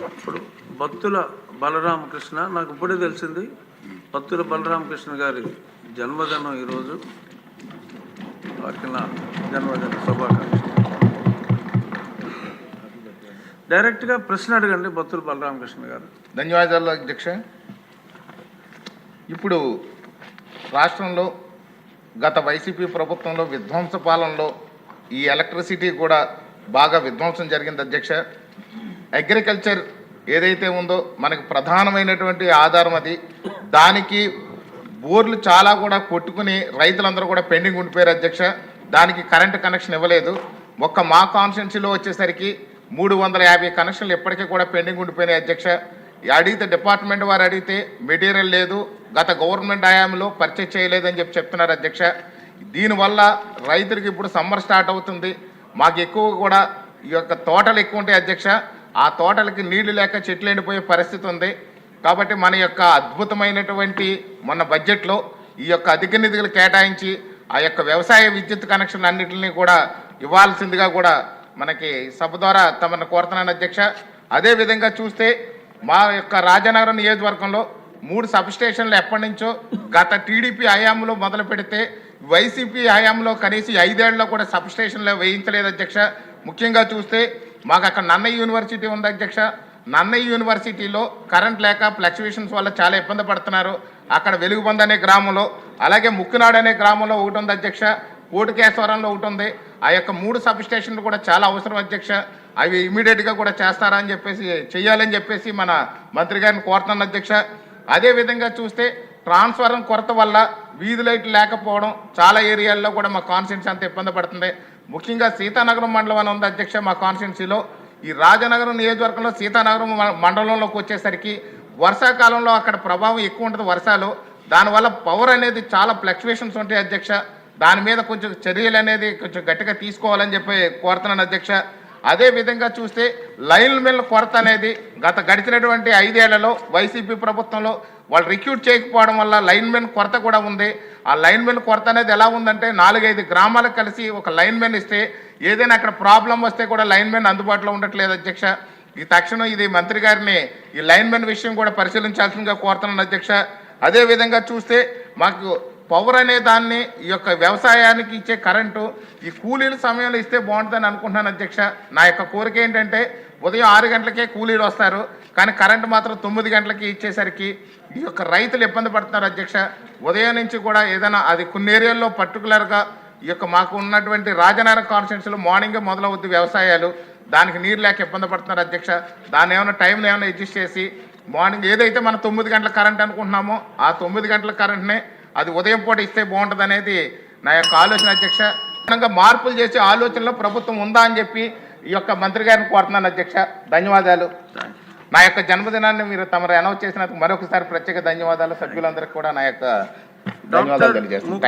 పత్తుల బలరామకృష్ణ నాకు ఇప్పుడే తెలిసింది భక్తుల బలరామకృష్ణ గారి జన్మదినం ఈరోజు. వారికి నా జన్మదిన శుభాకాంక్షలు. డైరెక్ట్గా ప్రశ్న అడగండి పత్తుల బలరామకృష్ణ గారు. ధన్యవాదాలు అధ్యక్ష. ఇప్పుడు రాష్ట్రంలో గత వైసీపీ ప్రభుత్వంలో విధ్వంస పాలనలో ఈ ఎలక్ట్రిసిటీ కూడా బాగా విధ్వంసం జరిగింది అధ్యక్ష. అగ్రికల్చర్ ఏదైతే ఉందో మనకు ప్రధానమైనటువంటి ఆధారం అది. దానికి బోర్లు చాలా కూడా కొట్టుకుని రైతులందరూ కూడా పెండింగ్ ఉండిపోయారు అధ్యక్ష. దానికి కరెంటు కనెక్షన్ ఇవ్వలేదు. ఒక్క మా కాన్స్టిట్యున్సీలో వచ్చేసరికి మూడు వందల యాభై కనెక్షన్లు ఇప్పటికీ కూడా పెండింగ్ ఉండిపోయినాయి అధ్యక్ష. అడిగితే డిపార్ట్మెంట్ వారు అడిగితే మెటీరియల్ లేదు గత గవర్నమెంట్ హయాంలో పర్చేజ్ చేయలేదని చెప్పి చెప్తున్నారు అధ్యక్ష. దీనివల్ల రైతులకు ఇప్పుడు సమ్మర్ స్టార్ట్ అవుతుంది. మాకు ఎక్కువ కూడా ఈ యొక్క తోటలు ఎక్కువ ఉంటాయి అధ్యక్ష. ఆ తోటలకి నీళ్ళు లేక చెట్లు ఎండిపోయే పరిస్థితి ఉంది. కాబట్టి మన యొక్క అద్భుతమైనటువంటి మన బడ్జెట్లో ఈ యొక్క అధిక నిధులు కేటాయించి ఆ యొక్క వ్యవసాయ విద్యుత్ కనెక్షన్ అన్నింటినీ కూడా ఇవ్వాల్సిందిగా కూడా మనకి సభ ద్వారా తమను కోరుతున్నాను అధ్యక్ష. అదే విధంగా చూస్తే మా యొక్క రాజనగరం నియోజకవర్గంలో మూడు సబ్ స్టేషన్లు ఎప్పటి నుంచో గత టీడీపీ హయాంలో మొదలు పెడితే వైసీపీ హయాంలో కనీసం ఐదేళ్ళలో కూడా సబ్ స్టేషన్లు వేయించలేదు అధ్యక్ష. ముఖ్యంగా చూస్తే మాకు అక్కడ నన్నయ్య యూనివర్సిటీ ఉంది అధ్యక్ష. నన్నయ్య యూనివర్సిటీలో కరెంట్ లేక ఫ్లక్చువేషన్స్ వల్ల చాలా ఇబ్బంది పడుతున్నారు. అక్కడ వెలుగుబంద్ అనే గ్రామంలో అలాగే ముక్కునాడు అనే గ్రామంలో ఒకటి ఉంది అధ్యక్ష. కోటికేశ్వరంలో ఒకటి ఉంది. ఆ యొక్క మూడు సబ్ స్టేషన్లు కూడా చాలా అవసరం అధ్యక్ష. అవి ఇమీడియట్గా కూడా చేస్తారా అని చెప్పేసి చేయాలని చెప్పేసి మన మంత్రి గారిని కోరుతున్నాను అధ్యక్ష. అదే విధంగా చూస్తే ట్రాన్స్ఫారం కొరత వల్ల వీధి లైట్లు లేకపోవడం చాలా ఏరియాల్లో కూడా మా కాన్స్టిట్యున్సీ అంత ఇబ్బంది పడుతుంది. ముఖ్యంగా సీతానగరం మండలం అని ఉంది అధ్యక్ష మా కాన్స్టిట్యున్సీలో. ఈ రాజనగరం నియోజకవర్గంలో సీతానగరం మండలంలోకి వచ్చేసరికి వర్షాకాలంలో అక్కడ ప్రభావం ఎక్కువ ఉంటుంది వర్షాలు. దానివల్ల పవర్ అనేది చాలా ఫ్లక్చువేషన్స్ ఉంటాయి అధ్యక్ష. దాని మీద కొంచెం చర్యలు అనేది కొంచెం గట్టిగా తీసుకోవాలని చెప్పి కోరుతున్నాను అధ్యక్ష. అదే విధంగా చూస్తే లైన్ మిల్ కొరత అనేది గత గడిచినటువంటి ఐదేళ్ళలో వైసీపీ ప్రభుత్వంలో వాళ్ళు రిక్రూట్ చేయకపోవడం వల్ల లైన్ మెన్ కొరత కూడా ఉంది. ఆ లైన్ మెన్ కొరత అనేది ఎలా ఉందంటే నాలుగైదు గ్రామాలకు కలిసి ఒక లైన్ మెన్ ఇస్తే ఏదైనా అక్కడ ప్రాబ్లం వస్తే కూడా లైన్ మెన్ అందుబాటులో ఉండట్లేదు అధ్యక్ష. ఈ తక్షణం ఇది మంత్రి గారిని ఈ లైన్ మెన్ విషయం కూడా పరిశీలించాల్సిందిగా కోరుతున్నాను అధ్యక్ష. అదే విధంగా చూస్తే మాకు పవర్ అనే దాన్ని ఈ యొక్క వ్యవసాయానికి ఇచ్చే కరెంటు ఈ కూలీల సమయంలో ఇస్తే బాగుంటుందని అనుకుంటున్నాను అధ్యక్ష. నా యొక్క కోరిక ఏంటంటే ఉదయం ఆరు గంటలకే కూలీలు వస్తారు కానీ కరెంటు మాత్రం తొమ్మిది గంటలకి ఇచ్చేసరికి ఈ యొక్క రైతులు ఇబ్బంది పడుతున్నారు అధ్యక్ష. ఉదయం నుంచి కూడా ఏదైనా అది కొన్ని ఏరియాల్లో పర్టికులర్గా ఈ యొక్క మాకు ఉన్నటువంటి రాజనగరం కాన్స్టిట్యున్సీలో మార్నింగే మొదలవుద్ది వ్యవసాయాలు. దానికి నీరు లేక ఇబ్బంది పడుతున్నారు అధ్యక్ష. దాన్ని ఏమైనా టైంని ఏమైనా అడ్జస్ట్ చేసి మార్నింగ్ ఏదైతే మనం తొమ్మిది గంటల కరెంట్ అనుకుంటున్నామో ఆ తొమ్మిది గంటల కరెంట్నే అది ఉదయం పూట ఇస్తే బాగుంటుంది అనేది నా యొక్క ఆలోచన అధ్యక్ష. మార్పులు చేసే ఆలోచనలో ప్రభుత్వం ఉందా అని చెప్పి ఈ యొక్క మంత్రి గారిని కోరుతున్నాను అధ్యక్ష. ధన్యవాదాలు. నా యొక్క జన్మదినాన్ని మీరు తమరు అనౌన్స్ చేసినందుకు మరొకసారి ప్రత్యేక ధన్యవాదాలు సభ్యులందరికీ కూడా నా యొక్క ధన్యవాదాలు తెలియజేస్తున్నాను.